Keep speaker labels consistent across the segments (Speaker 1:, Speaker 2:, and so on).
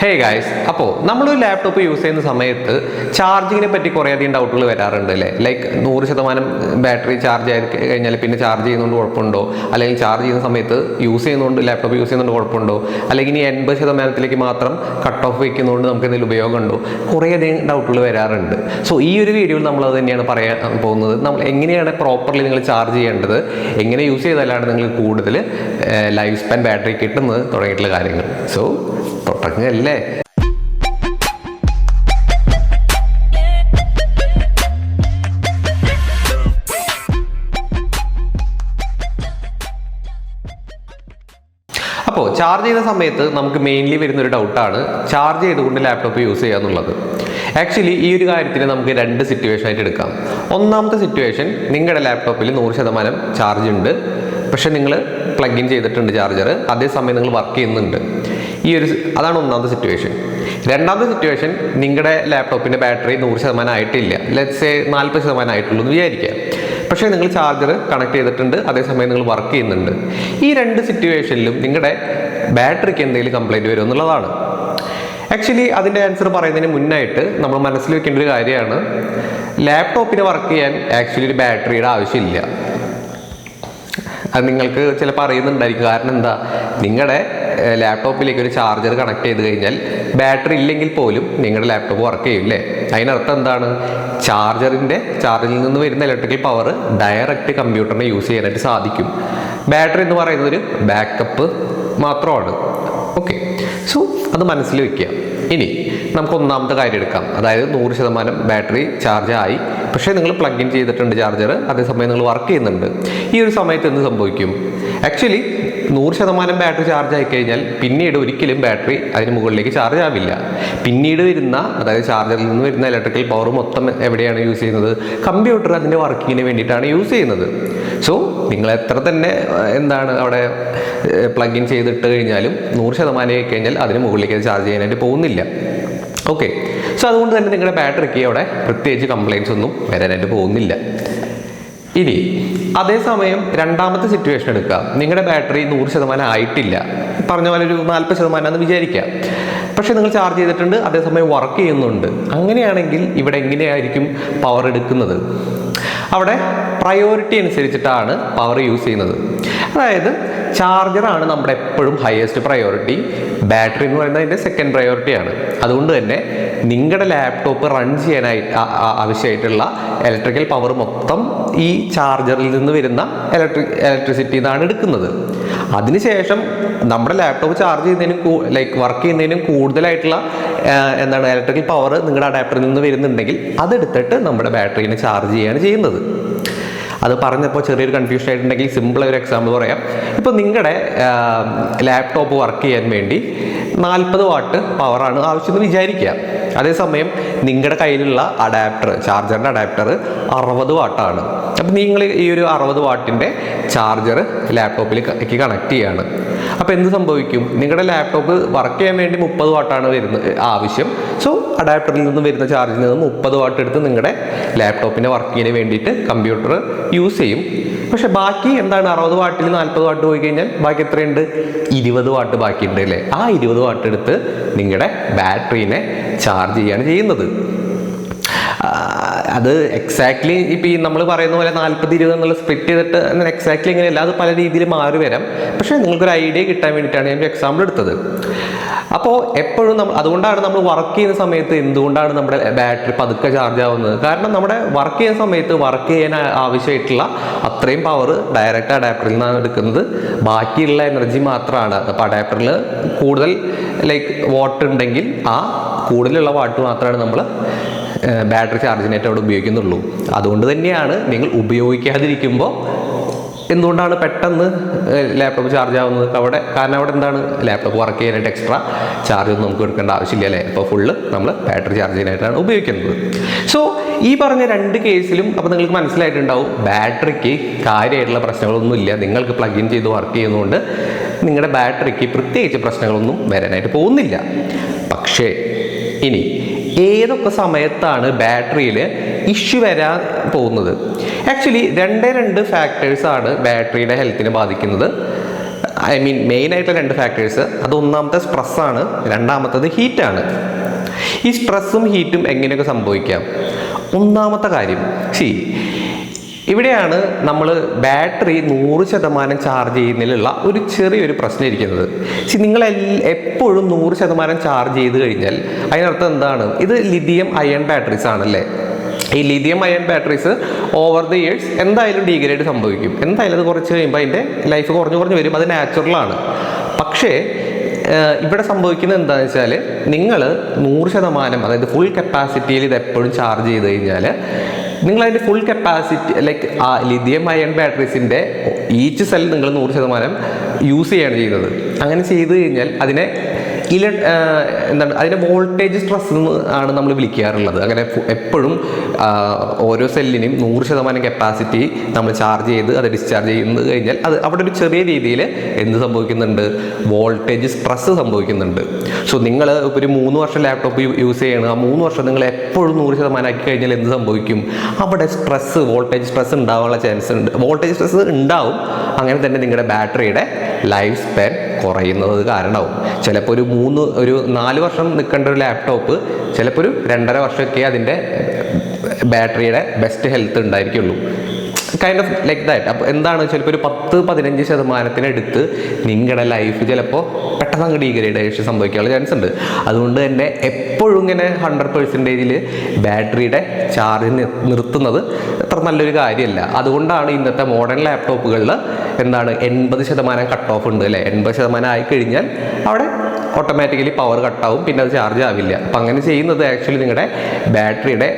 Speaker 1: Hey guys അപ്പോൾ നമ്മളൊരു laptop use ചെയ്യുന്ന സമയത്ത് ചാർജിങ്ങിനെ പറ്റി കുറേയധികം ഡൗട്ടുകൾ വരാറുണ്ട് അല്ലേ? ലൈക്ക് നൂറ് ശതമാനം ബാറ്ററി ചാർജ് ആയി കഴിഞ്ഞാൽ പിന്നെ ചാർജ് ചെയ്യുന്നതുകൊണ്ട് കുഴപ്പമുണ്ടോ? അല്ലെങ്കിൽ ചാർജ് ചെയ്യുന്ന സമയത്ത് യൂസ് ചെയ്യുന്നതുകൊണ്ട് ലാപ്ടോപ്പ് യൂസ് ചെയ്യുന്നതുകൊണ്ട് കുഴപ്പമുണ്ടോ? അല്ലെങ്കിൽ ഇനി എൺപത് ശതമാനത്തിലേക്ക് മാത്രം കട്ട് ഓഫ് വയ്ക്കുന്നതുകൊണ്ട് നമുക്ക് എന്തെങ്കിലും ഉപയോഗമുണ്ടോ? കുറേ അധികം ഡൗട്ടുകൾ വരാറുണ്ട്. സോ ഈ ഒരു വീഡിയോയിൽ നമ്മൾ അത് തന്നെയാണ് പറയാൻ പോകുന്നത്. നമ്മൾ എങ്ങനെയാണ് പ്രോപ്പർലി നിങ്ങൾ ചാർജ് ചെയ്യേണ്ടത്? എങ്ങനെ യൂസ് ചെയ്താലാണ് നിങ്ങൾ കൂടുതൽ ലൈഫ് സ്പാൻ ബാറ്ററി കിട്ടുന്നത് തുടങ്ങിയിട്ടുള്ള കാര്യങ്ങൾ. സോ തുടങ്ങല്ലേ? അപ്പോൾ ചാർജ് ചെയ്യുന്ന സമയത്ത് നമുക്ക് മെയിൻലി വരുന്ന ഒരു ഡൗട്ടാണ് ചാർജ് ചെയ്തുകൊണ്ട് ലാപ്ടോപ്പ് യൂസ് ചെയ്യുക എന്നുള്ളത്. ആക്ച്വലി ഈ ഒരു കാര്യത്തിന് നമുക്ക് രണ്ട് സിറ്റുവേഷൻ ആയിട്ട് എടുക്കാം. ഒന്നാമത്തെ സിറ്റുവേഷൻ നിങ്ങളുടെ ലാപ്ടോപ്പിൽ നൂറ് ശതമാനം ചാർജ് ഉണ്ട്. പക്ഷേ നിങ്ങൾ പ്ലഗ് ഇൻ ചെയ്തിട്ടുണ്ട് ചാർജർ അതേസമയം നിങ്ങൾ വർക്ക് ചെയ്യുന്നുണ്ട്. ഈ ഒരു അതാണ് ഒന്നാമത്തെ സിറ്റുവേഷൻ രണ്ടാമത്തെ സിറ്റുവേഷൻ നിങ്ങളുടെ ലാപ്ടോപ്പിന്റെ ബാറ്ററി നൂറ് ശതമാനം ആയിട്ടില്ല. ലെറ്റ്സ് നാൽപ്പത് ശതമാനം ആയിട്ടുള്ളൂ എന്ന് വിചാരിക്കുക. പക്ഷേ നിങ്ങൾ ചാർജർ കണക്ട് ചെയ്തിട്ടുണ്ട് അതേസമയം നിങ്ങൾ വർക്ക് ചെയ്യുന്നുണ്ട്. ഈ രണ്ട് സിറ്റുവേഷനിലും നിങ്ങളുടെ ബാറ്ററിക്ക് എന്തെങ്കിലും കംപ്ലൈന്റ് വരും എന്നുള്ളതാണ്. ആക്ച്വലി അതിന്റെ ആൻസർ പറയുന്നതിന് മുന്നായിട്ട് നമ്മൾ മനസ്സിൽ വെക്കേണ്ട ഒരു കാര്യമാണ്. ലാപ്ടോപ്പിന് വർക്ക് ചെയ്യാൻ ആക്ച്വലി ഒരു ബാറ്ററിയുടെ ആവശ്യമില്ല. അത് നിങ്ങൾക്ക് ചിലപ്പോൾ അറിയുന്നുണ്ടായിരിക്കും. കാരണം എന്താ? നിങ്ങളുടെ ലാപ്ടോപ്പിലേക്ക് ഒരു ചാർജർ കണക്ട് ചെയ്ത് കഴിഞ്ഞാൽ ബാറ്ററി ഇല്ലെങ്കിൽ പോലും നിങ്ങളുടെ ലാപ്ടോപ്പ് വർക്ക് ചെയ്യില്ലേ അതിനർത്ഥം എന്താണ്? ചാർജറിന്റെ ചാർജിൽ നിന്ന് വരുന്ന ഇലക്ട്രിക്കൽ പവർ ഡയറക്റ്റ് കമ്പ്യൂട്ടറിനെ യൂസ് ചെയ്യാനായിട്ട് സാധിക്കും. ബാറ്ററി എന്ന് പറയുന്നത് ഒരു ബാക്കപ്പ് മാത്രമാണ്. ഓക്കെ സോ അത് മനസ്സിൽ വയ്ക്കുക ഇനി നമുക്ക് ഒന്നാമത്തെ കാര്യം എടുക്കാം. അതായത് നൂറ് ശതമാനം ബാറ്ററി ചാർജ് ആയി. പക്ഷേ നിങ്ങൾ പ്ലഗ് ഇൻ ചെയ്തിട്ടുണ്ട് ചാർജർ അതേസമയം നിങ്ങൾ വർക്ക് ചെയ്യുന്നുണ്ട്. ഈ ഒരു സമയത്ത് എന്ത് സംഭവിക്കും? ആക്ച്വലി നൂറ് ശതമാനം ബാറ്ററി ചാർജ് ആയി കഴിഞ്ഞാൽ പിന്നീട് ഒരിക്കലും ബാറ്ററി അതിന് മുകളിലേക്ക് ചാർജ് ആവില്ല. പിന്നീട് വരുന്ന അതായത് ചാർജറിൽ നിന്ന് വരുന്ന ഇലക്ട്രിക്കൽ പവർ മൊത്തം എവിടെയാണ് യൂസ് ചെയ്യുന്നത്? കമ്പ്യൂട്ടർ അതിന്റെ വർക്കിങ്ങിന് വേണ്ടിയിട്ടാണ് യൂസ് ചെയ്യുന്നത്. സോ നിങ്ങൾ എത്ര തന്നെ എന്താണ് അവിടെ പ്ലഗ് ഇൻ ചെയ്തിട്ട് കഴിഞ്ഞാലും നൂറ് ശതമാനം ആയി കഴിഞ്ഞാൽ അതിന് മുകളിലേക്ക് ചാർജ് ചെയ്യാനായിട്ട് പോകുന്നില്ല. ഓക്കെ സോ അതുകൊണ്ട് തന്നെ നിങ്ങളുടെ ബാറ്ററിക്ക് അവിടെ പ്രത്യേകിച്ച് കംപ്ലയിൻസ് ഒന്നും വരാനായിട്ട് പോകുന്നില്ല. ഇനി അതേസമയം രണ്ടാമത്തെ സിറ്റുവേഷൻ എടുക്കുക. നിങ്ങളുടെ ബാറ്ററി നൂറ് ശതമാനം ആയിട്ടില്ല. പറഞ്ഞ പോലെ ഒരു നാൽപ്പത് ശതമാനം എന്ന് വിചാരിക്കാം പക്ഷേ നിങ്ങൾ ചാർജ് ചെയ്തിട്ടുണ്ട് അതേസമയം വർക്ക് ചെയ്യുന്നുണ്ട്. അങ്ങനെയാണെങ്കിൽ ഇവിടെ എങ്ങനെയായിരിക്കും പവർ എടുക്കുന്നത്? അവിടെ പ്രയോറിറ്റി അനുസരിച്ചിട്ടാണ് പവർ യൂസ് ചെയ്യുന്നത്. അതായത് ചാർജറാണ് നമ്മുടെ എപ്പോഴും ഹയസ്റ്റ് പ്രയോറിറ്റി ബാറ്ററി എന്ന് പറയുന്നത് അതിന്റെ സെക്കൻഡ് പ്രയോറിറ്റിയാണ് അതുകൊണ്ട് തന്നെ നിങ്ങളുടെ ലാപ്ടോപ്പ് റൺ ചെയ്യാനായി ആവശ്യമായിട്ടുള്ള ഇലക്ട്രിക്കൽ പവർ മൊത്തം ഈ ചാർജറിൽ നിന്ന് വരുന്ന ഇലക്ട്രി ഇലക്ട്രിസിറ്റി നിന്നാണ് എടുക്കുന്നത്. അതിനുശേഷം നമ്മുടെ ലാപ്ടോപ്പ് ചാർജ് ചെയ്യുന്നതിനും ലൈക്ക് വർക്ക് ചെയ്യുന്നതിനും കൂടുതലായിട്ടുള്ള എന്താണ് ഇലക്ട്രിക്കൽ പവർ നിങ്ങളുടെ അഡാപ്റ്ററിൽ നിന്ന് വരുന്നുണ്ടെങ്കിൽ അതെടുത്തിട്ട് നമ്മുടെ ബാറ്ററീനെ ചാർജ് ചെയ്യുകയാണ് ചെയ്യുന്നത്. അത് പറഞ്ഞപ്പോൾ ചെറിയൊരു കൺഫ്യൂഷൻ ആയിട്ടുണ്ടെങ്കിൽ സിമ്പിൾ ഒരു എക്സാമ്പിൾ പറയാം. ഇപ്പോൾ നിങ്ങളുടെ ലാപ്ടോപ്പ് വർക്ക് ചെയ്യാൻ വേണ്ടി നാൽപ്പത് വാട്ട് പവറാണ് ആവശ്യമെന്ന് വിചാരിക്കുക. അതേസമയം നിങ്ങളുടെ കയ്യിലുള്ള അഡാപ്റ്റർ ചാർജറിന്റെ അഡാപ്റ്റർ അറുപത് വാട്ടാണ് അപ്പം നിങ്ങൾ ഈ ഒരു അറുപത് വാട്ടിന്റെ ചാർജർ ലാപ്ടോപ്പിലേക്ക് കണക്ട് ചെയ്യാണ്. അപ്പോൾ എന്ത് സംഭവിക്കും? നിങ്ങളുടെ ലാപ്ടോപ്പ് വർക്ക് ചെയ്യാൻ വേണ്ടി മുപ്പത് വാട്ടാണ് വരുന്നത് ആവശ്യം. സോ അഡാപ്റ്ററിൽ നിന്ന് വരുന്ന ചാർജിൽ നിന്ന് മുപ്പത് വാട്ട് എടുത്ത് നിങ്ങളുടെ ലാപ്ടോപ്പിന്റെ വർക്കിങ്ങിന് വേണ്ടിയിട്ട് കമ്പ്യൂട്ടർ യൂസ് ചെയ്യും. പക്ഷേ ബാക്കി എന്താണ് അറുപത് വാട്ടിൽ നാൽപ്പത് വാട്ട് പോയി കഴിഞ്ഞാൽ ബാക്കി എത്രയുണ്ട്? ഇരുപത് വാട്ട് ബാക്കിയുണ്ട് അല്ലേ? ആ ഇരുപത് വാട്ട് എടുത്ത് നിങ്ങളുടെ ബാറ്ററീനെ ചാർജ് ചെയ്യാണ് ചെയ്യുന്നത്. അത് എക്സാക്ട്ലി ഇപ്പം ഈ നമ്മൾ പറയുന്ന പോലെ നാൽപ്പത് ഇരുപത് എന്നുള്ള സ്പ്ലിറ്റ് ചെയ്തിട്ട് അങ്ങനെ എക്സാക്ട്ലി ഇങ്ങനെയല്ല അത് പല രീതിയിൽ മാറി വരാം. പക്ഷേ നിങ്ങൾക്കൊരു ഐഡിയ കിട്ടാൻ വേണ്ടിയിട്ടാണ് ഞാൻ എക്സാമ്പിൾ എടുത്തത്. അപ്പോൾ എപ്പോഴും നമ്മൾ അതുകൊണ്ടാണ് നമ്മൾ വർക്ക് ചെയ്യുന്ന സമയത്ത് എന്തുകൊണ്ടാണ് നമ്മുടെ ബാറ്ററി പതുക്കെ ചാർജ് ആവുന്നത്? കാരണം നമ്മുടെ വർക്ക് ചെയ്യുന്ന സമയത്ത് വർക്ക് ചെയ്യാൻ ആവശ്യമായിട്ടുള്ള അത്രയും പവർ ഡയറക്റ്റ് അഡാപ്റ്ററിൽ നിന്നാണ് എടുക്കുന്നത്. ബാക്കിയുള്ള എനർജി മാത്രമാണ് അപ്പോൾ അഡാപ്റ്ററിൽ കൂടുതൽ ലൈക്ക് വാട്ട് ഉണ്ടെങ്കിൽ ആ കൂടുതലുള്ള വാട്ട് മാത്രമാണ് നമ്മൾ ബാറ്ററി ചാർജിനായിട്ട് അവിടെ ഉപയോഗിക്കുന്നുള്ളൂ. അതുകൊണ്ട് തന്നെയാണ് നിങ്ങൾ ഉപയോഗിക്കാതിരിക്കുമ്പോൾ എന്തുകൊണ്ടാണ് പെട്ടെന്ന് ലാപ്ടോപ്പ് ചാർജ് ആവുന്നത്? അവിടെ കാരണം അവിടെ എന്താണ്? ലാപ്ടോപ്പ് വർക്ക് ചെയ്യാനായിട്ട് എക്സ്ട്രാ ചാർജ് ഒന്നും നമുക്ക് എടുക്കേണ്ട ആവശ്യമില്ല അല്ലേ? അപ്പോൾ ഫുള്ള് നമ്മൾ ബാറ്ററി ചാർജ് ചെയ്യാനായിട്ടാണ് ഉപയോഗിക്കുന്നത്. സോ ഈ പറഞ്ഞ രണ്ട് കേസിലും അപ്പോൾ നിങ്ങൾക്ക് മനസ്സിലായിട്ടുണ്ടാവും ബാറ്ററിക്ക് കാര്യമായിട്ടുള്ള പ്രശ്നങ്ങളൊന്നുമില്ല നിങ്ങൾക്ക് പ്ലഗ് ഇൻ ചെയ്ത് വർക്ക് ചെയ്യുന്നതുകൊണ്ട് നിങ്ങളുടെ ബാറ്ററിക്ക് പ്രത്യേകിച്ച് പ്രശ്നങ്ങളൊന്നും വരാനായിട്ട് പോകുന്നില്ല. പക്ഷേ ഇനി ഏതൊക്കെ സമയത്താണ് ബാറ്ററിയിൽ ഇഷ്യൂ വരാൻ പോകുന്നത്? ആക്ച്വലി രണ്ടേ രണ്ട് ഫാക്ടേഴ്സ് ആണ് ബാറ്ററിയുടെ ഹെൽത്തിനെ ബാധിക്കുന്നത്. ഐ മീൻ മെയിൻ ആയിട്ടുള്ള രണ്ട് ഫാക്ടേഴ്സ് അത് ഒന്നാമത്തെ സ്ട്രെസ്സാണ് രണ്ടാമത്തത് ഹീറ്റാണ് ഈ സ്ട്രെസ്സും ഹീറ്റും എങ്ങനെയൊക്കെ സംഭവിക്കാം? ഒന്നാമത്തെ കാര്യം സി ഇവിടെയാണ് നമ്മൾ ബാറ്ററി നൂറ് ശതമാനം ചാർജ് ചെയ്യുന്നതിലുള്ള ഒരു ചെറിയൊരു പ്രശ്നം ഇരിക്കുന്നത്. നിങ്ങൾ എപ്പോഴും നൂറ് ശതമാനം ചാർജ് ചെയ്ത് കഴിഞ്ഞാൽ അതിനർത്ഥം എന്താണ്? ഇത് ലിഥിയം അയൺ ബാറ്ററീസ് ആണല്ലേ? ഈ lithium ion batteries over the years എന്തായാലും ഡീഗ്രേഡ് സംഭവിക്കും. എന്തായാലും അത് കുറച്ച് കഴിയുമ്പോൾ അതിന്റെ ലൈഫ് കുറഞ്ഞു കുറഞ്ഞു വരും. അത് നാച്ചുറലാണ് പക്ഷേ ഇവിടെ സംഭവിക്കുന്നത് എന്താണെന്ന് വെച്ചാൽ നിങ്ങൾ നൂറ് ശതമാനം അതായത് ഫുൾ കപ്പാസിറ്റിയിൽ ഇത് എപ്പോഴും ചാർജ് ചെയ്ത് കഴിഞ്ഞാൽ നിങ്ങൾ അതിന്റെ ഫുൾ കപ്പാസിറ്റി ലൈക്ക് ആ ലിഥിയം അയൺ ബാറ്ററീസിന്റെ ഈച്ച് സെൽ നിങ്ങൾ നൂറ് ശതമാനം യൂസ് ചെയ്യാണ് ചെയ്യുന്നത്. അങ്ങനെ ചെയ്ത് കഴിഞ്ഞാൽ അതിനെ ഇല എന്താണ് അതിനെ വോൾട്ടേജ് സ്ട്രെസ് ആണ് നമ്മൾ വിളിക്കാറുള്ളത്. അങ്ങനെ എപ്പോഴും ഓരോ സെല്ലിനും നൂറ് ശതമാനം കപ്പാസിറ്റി നമ്മൾ ചാർജ് ചെയ്ത് അത് ഡിസ്ചാർജ് ചെയ്യുന്നത് കഴിഞ്ഞാൽ അത് അവിടെ ഒരു ചെറിയ രീതിയിൽ എന്ത് സംഭവിക്കുന്നുണ്ട്? വോൾട്ടേജ് സ്ട്രെസ് സംഭവിക്കുന്നുണ്ട്. സോ നിങ്ങൾ ഒരു മൂന്ന് വർഷം ലാപ്ടോപ്പ് യൂസ് ചെയ്യണം. ആ മൂന്ന് വർഷം നിങ്ങൾ എപ്പോഴും നൂറ് ശതമാനം ആക്കി കഴിഞ്ഞാൽ എന്ത് സംഭവിക്കും? അവിടെ സ്ട്രെസ് വോൾട്ടേജ് സ്ട്രെസ് ഉണ്ടാവാനുള്ള ചാൻസ് ഉണ്ട്. വോൾട്ടേജ് സ്ട്രെസ് ഉണ്ടാവും. അങ്ങനെ തന്നെ നിങ്ങളുടെ ബാറ്ററിയുടെ ലൈഫ് സ്പാൻ കുറയുന്നത് കാരണമാവും. ചിലപ്പോൾ ഒരു മൂന്ന് ഒരു നാല് വർഷം നിൽക്കേണ്ട ഒരു ലാപ്ടോപ്പ് ചിലപ്പോൾ ഒരു രണ്ടര വർഷമൊക്കെ അതിന്റെ ബാറ്ററിയുടെ ബെസ്റ്റ് ഹെൽത്ത് ഉണ്ടായിരിക്കുള്ളൂ. കൈൻഡ് ഓഫ് ലൈക്ക് ദാറ്റ് അപ്പോൾ എന്താണ് ചിലപ്പോൾ ഒരു പത്ത് പതിനഞ്ച് ശതമാനത്തിനടുത്ത് നിങ്ങളുടെ ലൈഫ് ചിലപ്പോൾ പെട്ടെന്ന് അങ്ങ് ഡീഗ്രേഡേഷൻ സംഭവിക്കാനുള്ള ചാൻസ് ഉണ്ട്. അതുകൊണ്ട് തന്നെ എപ്പോഴും ഇങ്ങനെ ഹൺഡ്രഡ് പെർസെന്റേജിൽ ബാറ്ററിയുടെ ചാർജ് നിർത്തുന്നത് അത്ര നല്ലൊരു കാര്യമല്ല അതുകൊണ്ടാണ് ഇന്നത്തെ മോഡേൺ ലാപ്ടോപ്പുകളിൽ എന്താണ് എൺപത് ശതമാനം കട്ട് ഓഫ് ഉണ്ട് അല്ലേ? എൺപത് ശതമാനം ആയി കഴിഞ്ഞാൽ അവിടെ ഓട്ടോമാറ്റിക്കലി പവർ കട്ടാവും പിന്നെ അത് ചാർജ് ആവില്ല. അപ്പം അങ്ങനെ ചെയ്യുന്നത് ആക്ച്വലി നിങ്ങളുടെ ബാറ്ററിയുടെ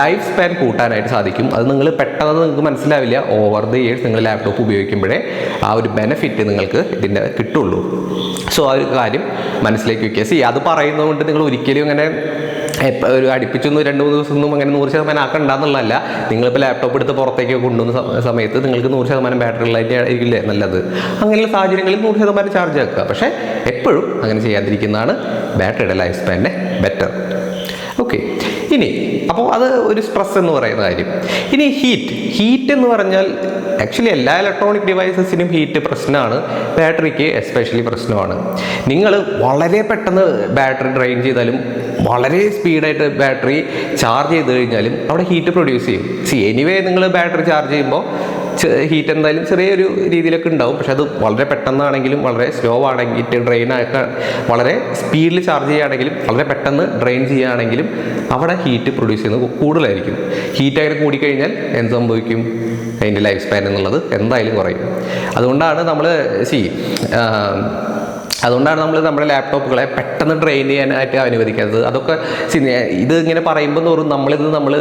Speaker 1: ലൈഫ് സ്പാൻ കൂട്ടാനായിട്ട് സാധിക്കും. അത് നിങ്ങൾ പെട്ടെന്ന് നിങ്ങൾക്ക് മനസ്സിലാവില്ല. ഓവർ ദ ഇയേഴ്സ് നിങ്ങൾ ലാപ്ടോപ്പ് ഉപയോഗിക്കുമ്പോഴേ ആ ഒരു ബെനിഫിറ്റ് നിങ്ങൾക്ക് ഇതിന്റെ കിട്ടുള്ളൂ. സോ ആ ഒരു കാര്യം മനസ്സിലേക്ക് വയ്ക്കുക സി അത് പറയുന്നത് കൊണ്ട് നിങ്ങൾ ഒരിക്കലും അങ്ങനെ ഒരു അടുപ്പിച്ചൊന്നും രണ്ട് മൂന്ന് ദിവസം ഒന്നും അങ്ങനെ നൂറ് ശതമാനം ആക്കണ്ടെന്നുള്ളതല്ല. നിങ്ങളിപ്പോൾ ലാപ്ടോപ്പ് എടുത്ത് പുറത്തേക്ക് കൊണ്ടുവന്ന സമയത്ത് നിങ്ങൾക്ക് നൂറ് ശതമാനം ബാറ്ററി ഉള്ളതിന്റെ ആയിരിക്കില്ലേ നല്ലത്? അങ്ങനെയുള്ള സാഹചര്യങ്ങളിൽ നൂറ് ശതമാനം ചാർജ് ആക്കുക. പക്ഷേ എപ്പോഴും അങ്ങനെ ചെയ്യാതിരിക്കുന്നതാണ് ബാറ്ററിയുടെ ലൈഫ് സ്പാന്റെ ബെറ്റർ ഓക്കെ അത് ഒരു സ്ട്രെസ് എന്ന് പറയുന്ന കാര്യം. ഇനി ഹീറ്റ് ഹീറ്റ് എന്ന് പറഞ്ഞാൽ ആക്ച്വലി എല്ലാ ഇലക്ട്രോണിക് ഡിവൈസസിനും ഹീറ്റ് പ്രശ്നമാണ് ബാറ്ററിക്ക് എസ്പെഷ്യലി പ്രശ്നമാണ്. നിങ്ങൾ വളരെ പെട്ടെന്ന് ബാറ്ററി ഡ്രെയിൻ ചെയ്താലും വളരെ സ്പീഡായിട്ട് ബാറ്ററി ചാർജ് ചെയ്ത് കഴിഞ്ഞാലും അവിടെ ഹീറ്റ് പ്രൊഡ്യൂസ് ചെയ്യും. സി എനിവേ നിങ്ങൾ ബാറ്ററി ചാർജ് ചെയ്യുമ്പോൾ ഹീറ്റ് എന്തായാലും ചെറിയൊരു രീതിയിലൊക്കെ ഉണ്ടാവും. പക്ഷെ അത് വളരെ പെട്ടെന്നാണെങ്കിലും വളരെ സ്ലോ ആണെങ്കിൽ ഡ്രെയിൻ ആക്കാൻ വളരെ സ്പീഡിൽ ചാർജ് ചെയ്യുകയാണെങ്കിലും വളരെ പെട്ടെന്ന് ഡ്രെയിൻ ചെയ്യുകയാണെങ്കിലും അവിടെ ഹീറ്റ് പ്രൊഡ്യൂസ് ചെയ്യുന്നത് കൂടുതലായിരിക്കും. ഹീറ്റ് അങ്ങനെ കൂടിക്കഴിഞ്ഞാൽ എന്ത് സംഭവിക്കും? അതിന്റെ ലൈഫ് സ്പാൻ എന്നുള്ളത് എന്തായാലും കുറയും. അതുകൊണ്ടാണ് നമ്മൾ സി അതുകൊണ്ടാണ് നമ്മൾ നമ്മുടെ ലാപ്ടോപ്പുകളെ പെട്ടെന്ന് ട്രെയിൻ ചെയ്യാനായിട്ട് അനുവദിക്കാത്തത്. അതൊക്കെ ഇത് ഇങ്ങനെ പറയുമ്പോൾ തോറും നമ്മളിത് നമ്മൾ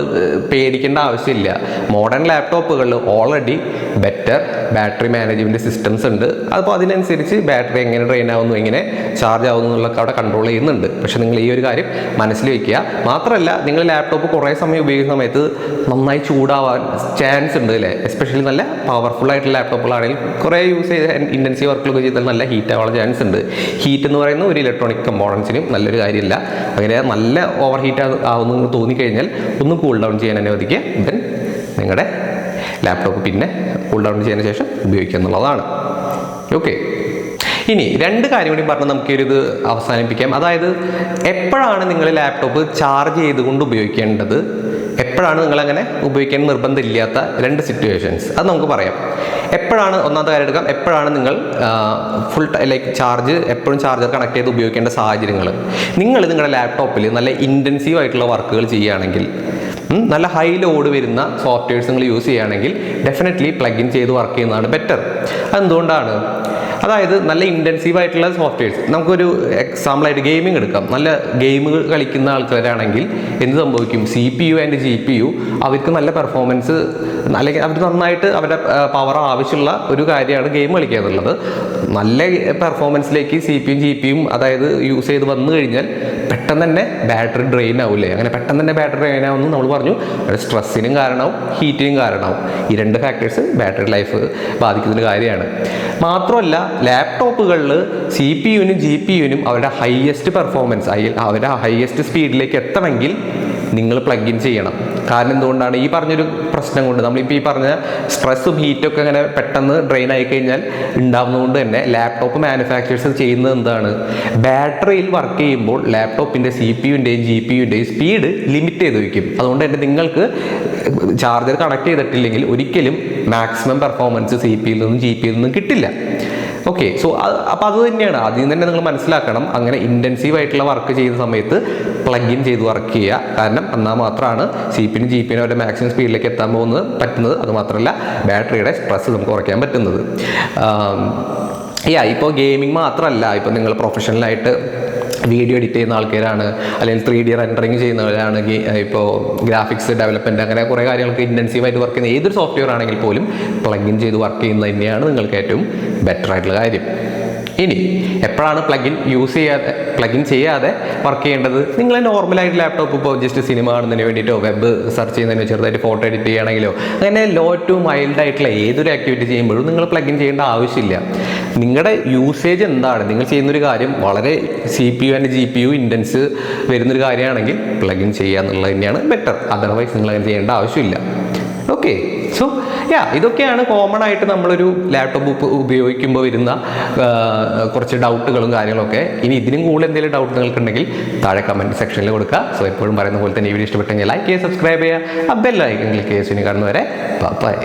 Speaker 1: പേടിക്കേണ്ട ആവശ്യമില്ല. Modern ലാപ്ടോപ്പുകളിൽ already better battery management systems ഉണ്ട്. അപ്പോൾ അതിനനുസരിച്ച് ബാറ്ററി എങ്ങനെ ഡ്രെയിൻ ആവുന്നു എങ്ങനെ ചാർജ് ആവുന്നു എന്നുള്ളതൊക്കെ അവിടെ കൺട്രോൾ ചെയ്യുന്നുണ്ട്. പക്ഷേ നിങ്ങൾ ഈ ഒരു കാര്യം മനസ്സിൽ വയ്ക്കുക മാത്രമല്ല നിങ്ങൾ ലാപ്ടോപ്പ് കുറേ സമയം ഉപയോഗിക്കുന്ന സമയത്ത് നന്നായി ചൂടാവാൻ ചാൻസ് ഉണ്ട് അല്ലേ? എസ്പെഷ്യലി നല്ല പവർഫുൾ ആയിട്ടുള്ള ലാപ്ടോപ്പുകളാണെങ്കിൽ കുറേ യൂസ് ചെയ്ത് ഇന്റൻസീവ് വർക്കുകളൊക്കെ ചെയ്താൽ നല്ല ഹീറ്റ് ആവാനുള്ള ചാൻസ് ഉണ്ട്. ഹീറ്റ് എന്ന് പറയുന്ന ഒരു ഇലക്ട്രോണിക് കമ്പോണൻസിനും നല്ലൊരു കാര്യമില്ല. അങ്ങനെ നല്ല ഓവർ ഹീറ്റ് ആവുന്നു തോന്നിക്കഴിഞ്ഞാൽ ഒന്ന് കൂൾ ഡൗൺ ചെയ്യാൻ അനുവദിക്കുക. ദെൻ നിങ്ങളുടെ ലാപ്ടോപ്പ് പിന്നെ കൂൾ ഡൗൺ ചെയ്തതിന് ശേഷം ഉപയോഗിക്കുക എന്നുള്ളതാണ്. ഓക്കെ ഇനി രണ്ട് കാര്യം കൂടി പറഞ്ഞ് നമുക്ക് അവസാനിപ്പിക്കാം. അതായത് എപ്പോഴാണ് നിങ്ങൾ ലാപ്ടോപ്പ് ചാർജ് ചെയ്തുകൊണ്ട് ഉപയോഗിക്കേണ്ടത്? എപ്പോഴാണ് നിങ്ങൾ അങ്ങനെ ഉപയോഗിക്കാൻ നിർബന്ധമില്ലാത്ത രണ്ട് സിറ്റുവേഷൻസ് അത് നമുക്ക് പറയാം. എപ്പോഴാണ് ഒന്നാമത്തെ കാര്യം എടുക്കാം. എപ്പോഴാണ് നിങ്ങൾ ഫുൾ ലൈക്ക് ചാർജ് എപ്പോഴും ചാർജർ കണക്ട് ചെയ്ത് ഉപയോഗിക്കേണ്ട സാഹചര്യങ്ങൾ? നിങ്ങൾ നിങ്ങളുടെ ലാപ്ടോപ്പിൽ നല്ല ഇന്റൻസീവ് ആയിട്ടുള്ള വർക്കുകൾ ചെയ്യുകയാണെങ്കിൽ നല്ല ഹൈ ലോഡ് വരുന്ന സോഫ്റ്റ്വെയർസ് നിങ്ങൾ യൂസ് ചെയ്യുകയാണെങ്കിൽ ഡെഫിനറ്റ്ലി പ്ലഗ് ഇൻ ചെയ്ത് വർക്ക് ചെയ്യുന്നതാണ് ബെറ്റർ അതെന്തുകൊണ്ടാണ്? അതായത് നല്ല ഇന്റൻസീവ് ആയിട്ടുള്ള സോഫ്റ്റ്വെയർസ് നമുക്കൊരു എക്സാമ്പിളായിട്ട് ഗെയിമിംഗ് എടുക്കാം. നല്ല ഗെയിമുകൾ കളിക്കുന്ന ആൾക്കാരാണെങ്കിൽ എന്ത് സംഭവിക്കും? C P U and G P U അവർക്ക് നല്ല പെർഫോമൻസ് അല്ലെങ്കിൽ അവർ നന്നായിട്ട് അവരുടെ പവർ ആവശ്യമുള്ള ഒരു കാര്യമാണ് ഗെയിം കളിക്കുക എന്നുള്ളത് നല്ല പെർഫോമൻസിലേക്ക് സി പി യും ജി പി യും അതായത് യൂസ് ചെയ്ത് വന്നു കഴിഞ്ഞാൽ പെട്ടെന്ന് തന്നെ ബാറ്ററി ഡ്രെയിൻ ആവില്ലേ അങ്ങനെ പെട്ടെന്ന് തന്നെ ബാറ്ററി ഡ്രെയിൻ ആവുമെന്ന് നമ്മൾ പറഞ്ഞു. അവിടെ സ്ട്രെസ്സിനും കാരണവും ഹീറ്റിനും കാരണവും ഈ രണ്ട് ഫാക്ടേഴ്സ് ബാറ്ററി ലൈഫ് ബാധിക്കുന്നൊരു കാര്യമാണ്. മാത്രമല്ല ലാപ്ടോപ്പുകളിൽ സി പി യുവിനും ജി പി യുവിനും അവരുടെ ഹയസ്റ്റ് പെർഫോമൻസ് അവരുടെ ഹയസ്റ്റ് സ്പീഡിലേക്ക് എത്തണമെങ്കിൽ നിങ്ങൾ പ്ലഗ് ഇൻ ചെയ്യണം. കാരണം എന്തുകൊണ്ടാണ് ഈ പറഞ്ഞൊരു പ്രശ്നം കൊണ്ട് നമ്മളിപ്പോൾ ഈ പറഞ്ഞ സ്ട്രെസ്സും ഹീറ്റും ഒക്കെ അങ്ങനെ പെട്ടെന്ന് ഡ്രെയിൻ ആയി കഴിഞ്ഞാൽ ഉണ്ടാകുന്നതുകൊണ്ട് തന്നെ ലാപ്ടോപ്പ് മാനുഫാക്ചേഴ്സ് ചെയ്യുന്നത് എന്താണ്? ബാറ്ററിയിൽ വർക്ക് ചെയ്യുമ്പോൾ ലാപ്ടോപ്പിന്റെ സി പി യുന്റെയും ജി പി യുന്റെയും സ്പീഡ് ലിമിറ്റ് ചെയ്ത് വയ്ക്കും. അതുകൊണ്ട് തന്നെ നിങ്ങൾക്ക് ചാർജർ കണക്ട് ചെയ്തിട്ടില്ലെങ്കിൽ ഒരിക്കലും മാക്സിമം പെർഫോമൻസ് സി പിയിൽ നിന്നും ജി പിയിൽ നിന്നും കിട്ടില്ല. ഓക്കെ സോ അപ്പോൾ അത് തന്നെയാണ്. ആദ്യം തന്നെ നിങ്ങൾ മനസ്സിലാക്കണം. അങ്ങനെ ഇന്റൻസീവ് ആയിട്ടുള്ള വർക്ക് ചെയ്യുന്ന സമയത്ത് പ്ലഗ് ഇൻ ചെയ്ത് വർക്ക് ചെയ്യുക. കാരണം എന്നാൽ മാത്രമാണ് സി പിനും ജി പിനും അവരുടെ മാക്സിമം സ്പീഡിലേക്ക് എത്താൻ പോകുന്നത് പറ്റുന്നത്. അത് മാത്രമല്ല ബാറ്ററിയുടെ സ്ട്രെസ് നമുക്ക് കുറയ്ക്കാൻ പറ്റുന്നത്. യാ ഇപ്പോൾ ഗെയിമിംഗ് മാത്രമല്ല. ഇപ്പോൾ നിങ്ങൾ പ്രൊഫഷണലായിട്ട് വീഡിയോ എഡിറ്റ് ചെയ്യുന്ന ആൾക്കാരാണ് അല്ലെങ്കിൽ ത്രീ ഡി റെൻഡറിങ് ചെയ്യുന്നവരാണ് ഇപ്പോൾ ഗ്രാഫിക്സ് ഡെവലപ്മെന്റ് അങ്ങനെ കുറേ കാര്യങ്ങൾക്ക് ഇന്റൻസീവായിട്ട് വർക്ക് ചെയ്യുന്ന ഏതൊരു സോഫ്റ്റ്വെയർ ആണെങ്കിൽ പോലും പ്ലഗ് ഇൻ ചെയ്ത് വർക്ക് ചെയ്യുന്നത് തന്നെയാണ് നിങ്ങൾക്ക് ഏറ്റവും ബെറ്റർ ആയിട്ടുള്ള കാര്യം. ഇനി എപ്പോഴാണ് പ്ലഗിൻ യൂസ് ചെയ്യാതെ പ്ലഗിൻ ചെയ്യാതെ വർക്ക് ചെയ്യേണ്ടത്? നിങ്ങൾ നോർമലായിട്ട് ലാപ്ടോപ്പ് ഇപ്പോൾ ജസ്റ്റ് സിനിമ കാണുന്നതിന് വേണ്ടിയിട്ടോ വെബ് സെർച്ച് ചെയ്യുന്നതിന് ചെറുതായിട്ട് ഫോട്ടോ എഡിറ്റ് ചെയ്യുകയാണെങ്കിലോ അങ്ങനെ ലോ ടു മൈൽഡ് ആയിട്ടുള്ള ഏതൊരു ആക്ടിവിറ്റി ചെയ്യുമ്പോഴും നിങ്ങൾ പ്ലഗിൻ ചെയ്യേണ്ട ആവശ്യമില്ല. നിങ്ങളുടെ യൂസേജ് എന്താണ്? നിങ്ങൾ ചെയ്യുന്നൊരു കാര്യം വളരെ C P U and G P U intense വരുന്നൊരു കാര്യമാണെങ്കിൽ പ്ലഗിൻ ചെയ്യുക എന്നുള്ളത് തന്നെയാണ് ബെറ്റർ അതർവൈസ് നിങ്ങൾ അങ്ങനെ ചെയ്യേണ്ട ആവശ്യമില്ല. ഓക്കെ സോ യാ ഇതൊക്കെയാണ് കോമൺ ആയിട്ട് നമ്മളൊരു ലാപ്ടോപ്പ് ഉപയോഗിക്കുമ്പോൾ വരുന്ന കുറച്ച് ഡൗട്ടുകളും കാര്യങ്ങളൊക്കെ. ഇനി ഇതിനും കൂടുതൽ എന്തെങ്കിലും ഡൗട്ട് നിങ്ങൾക്കുണ്ടെങ്കിൽ താഴെ കമന്റ് സെക്ഷനിൽ കൊടുക്കുക. സോ എപ്പോഴും പറയുന്ന പോലെ തന്നെ ഈ വീഡിയോ ഇഷ്ടപ്പെട്ടെങ്കിൽ ലൈക്ക് ചെയ്യുക സബ്സ്ക്രൈബ് ചെയ്യുക. ആ ബെല്ലൈക്കൻ ക്ലിക്ക് ചെയ്യുക കാണുന്നവരെ. ബൈ